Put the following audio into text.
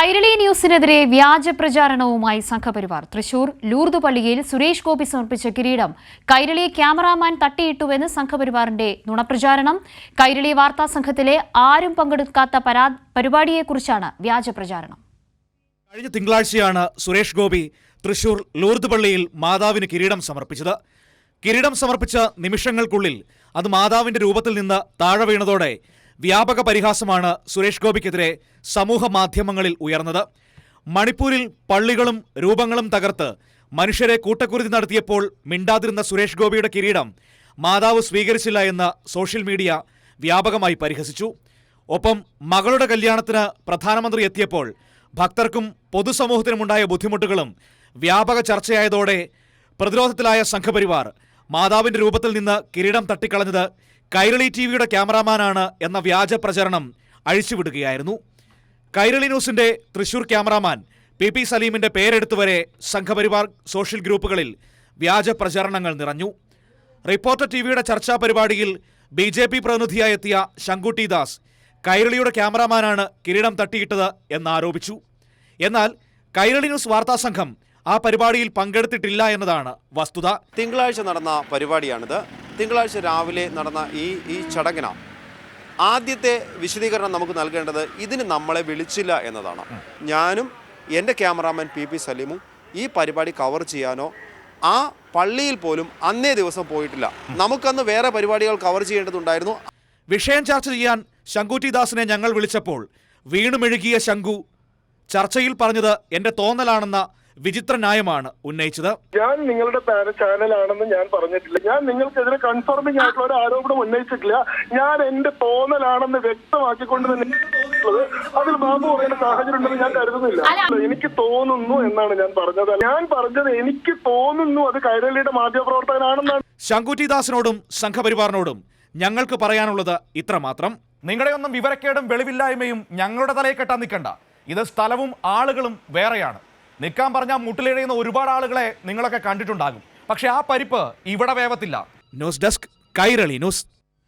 കൈരളി ന്യൂസിനെതിരെ വ്യാജ പ്രചാരണവുമായി സംഘപരിവാർ. തൃശൂർ ലൂർദ് പള്ളിയിൽ സുരേഷ് ഗോപി സമർപ്പിച്ച കിരീടം കൈരളി ക്യാമറാമാൻ തട്ടിയിട്ടുവെന്ന് സംഘപരിവാറിന്റെ നുണപ്രചാരണം. കൈരളി വാർത്താ സംഘത്തിലെ ആരും പങ്കെടുക്കാത്ത പരാ പരിപാടിയെക്കുറിച്ചാണ് വ്യാജ പ്രചാരണം. കഴിഞ്ഞ തിങ്കളാഴ്ചയാണ് സുരേഷ് ഗോപി തൃശൂർ ലൂർദ് പള്ളിയിൽ മാതാവിന് കിരീടം സമർപ്പിച്ചത്. കിരീടം സമർപ്പിച്ച നിമിഷങ്ങൾക്കുള്ളിൽ അത് മാതാവിന്റെ രൂപത്തിൽ നിന്ന് താഴെ വീണതോടെ വ്യാപക പരിഹാസമാണ് സുരേഷ് ഗോപിക്കെതിരെ സമൂഹ മാധ്യമങ്ങളിൽ ഉയർന്നത്. മണിപ്പൂരിൽ പള്ളികളും രൂപങ്ങളും തകർത്ത് മനുഷ്യരെ കൂട്ടക്കുരുതി നടത്തിയപ്പോൾ മിണ്ടാതിരുന്ന സുരേഷ് ഗോപിയുടെ കിരീടം മാതാവ് സ്വീകരിച്ചില്ല എന്ന് സോഷ്യൽ മീഡിയ വ്യാപകമായി പരിഹസിച്ചു. ഒപ്പം മകളുടെ കല്യാണത്തിന് പ്രധാനമന്ത്രി എത്തിയപ്പോൾ ഭക്തർക്കും പൊതുസമൂഹത്തിനുമുണ്ടായ ബുദ്ധിമുട്ടുകളും വ്യാപക ചർച്ചയായതോടെ പ്രതിരോധത്തിലായ സംഘപരിവാർ മാതാവിന്റെ രൂപത്തിൽ നിന്ന് കിരീടം തട്ടിക്കളഞ്ഞത് കൈരളി ടി വിയുടെ ക്യാമറാമാനാണ് എന്ന വ്യാജ പ്രചരണം അഴിച്ചുവിടുകയായിരുന്നു. കൈരളി ന്യൂസിന്റെ തൃശൂർ ക്യാമറാമാൻ പി പി സലീമിന്റെ പേരെടുത്തുവരെ സംഘപരിവാർ സോഷ്യൽ ഗ്രൂപ്പുകളിൽ വ്യാജ പ്രചരണങ്ങൾ നിറഞ്ഞു. റിപ്പോർട്ടർ ടി വിയുടെ ചർച്ചാ പരിപാടിയിൽ ബി ജെ പി പ്രതിനിധിയായി എത്തിയ ശങ്കുട്ടി ദാസ് കൈരളിയുടെ ക്യാമറാമാനാണ് കിരീടം തട്ടിയിട്ടത് എന്നാരോപിച്ചു. എന്നാൽ കൈരളി ന്യൂസ് വാർത്താ സംഘം ആ പരിപാടിയിൽ പങ്കെടുത്തിട്ടില്ല എന്നതാണ് വസ്തുത. തിങ്കളാഴ്ച നടന്ന പരിപാടിയാണിത്. തിങ്കളാഴ്ച രാവിലെ നടന്ന ഈ ഈ ചടങ്ങിന ആദ്യത്തെ വിശദീകരണം നമുക്ക് നൽകേണ്ടത് ഇതിന് നമ്മളെ വിളിച്ചില്ല എന്നതാണ്. ഞാനും എന്റെ ക്യാമറാമാൻ പി പി സലീമും ഈ പരിപാടി കവർ ചെയ്യാനോ ആ പള്ളിയിൽ പോലും അന്നേ ദിവസം പോയിട്ടില്ല. നമുക്കന്ന് വേറെ പരിപാടികൾ കവർ ചെയ്യേണ്ടതുണ്ടായിരുന്നു. വിഷയം ചർച്ച ചെയ്യാൻ ശങ്കുറ്റി ദാസിനെ ഞങ്ങൾ വിളിച്ചപ്പോൾ വീണുമെഴുകിയ ശങ്കു ചർച്ചയിൽ പറഞ്ഞത് എന്റെ തോന്നലാണെന്ന വിചിത്ര ന്യായമാണ് ഉന്നയിച്ചത്. ഞാൻ നിങ്ങളുടെ പാര- ചാനലാണെന്ന് ഞാൻ പറഞ്ഞിട്ടില്ല. ഞാൻ നിങ്ങൾക്കെതിരെ കൺഫർമിംഗ് ആയിട്ടുള്ള ഒരു ആരോപണം ഉന്നയിച്ചിട്ടില്ല. ഞാൻ എന്റെ തോന്നലാണെന്ന് വ്യക്തമാക്കിക്കൊണ്ട് തന്നെ. അതിൽ ബാബു പറയുന്ന സാഹചര്യം ഉണ്ടെന്ന് ഞാൻ കരുതുന്നില്ല. എനിക്ക് തോന്നുന്നു എന്നാണ് ഞാൻ പറഞ്ഞത്. ഞാൻ പറഞ്ഞത് എനിക്ക് തോന്നുന്നു അത് കൈരളിയുടെ മാധ്യമപ്രവർത്തകനാണെന്നാണ്. ശങ്കുറ്റിദാസിനോടും സംഘപരിവാറിനോടും ഞങ്ങൾക്ക് പറയാനുള്ളത് ഇത്രമാത്രം നിങ്ങളുടെ ഒന്നും വിവരക്കേടും വെളിവില്ലായ്മയും ഞങ്ങളുടെ തലയിൽ കെട്ടാൻ നിൽക്കണ്ട. ഇത് സ്ഥലവും ആളുകളും വേറെയാണ്. നിൽക്കാൻ പറഞ്ഞാൽ മുട്ടിലിഴയുന്ന ഒരുപാട് ആളുകളെ നിങ്ങളൊക്കെ കണ്ടിട്ടുണ്ടാകും. പക്ഷെ ആ പരിപ്പ് ഇവിടെ വേവത്തില്ല. News desk Kairali news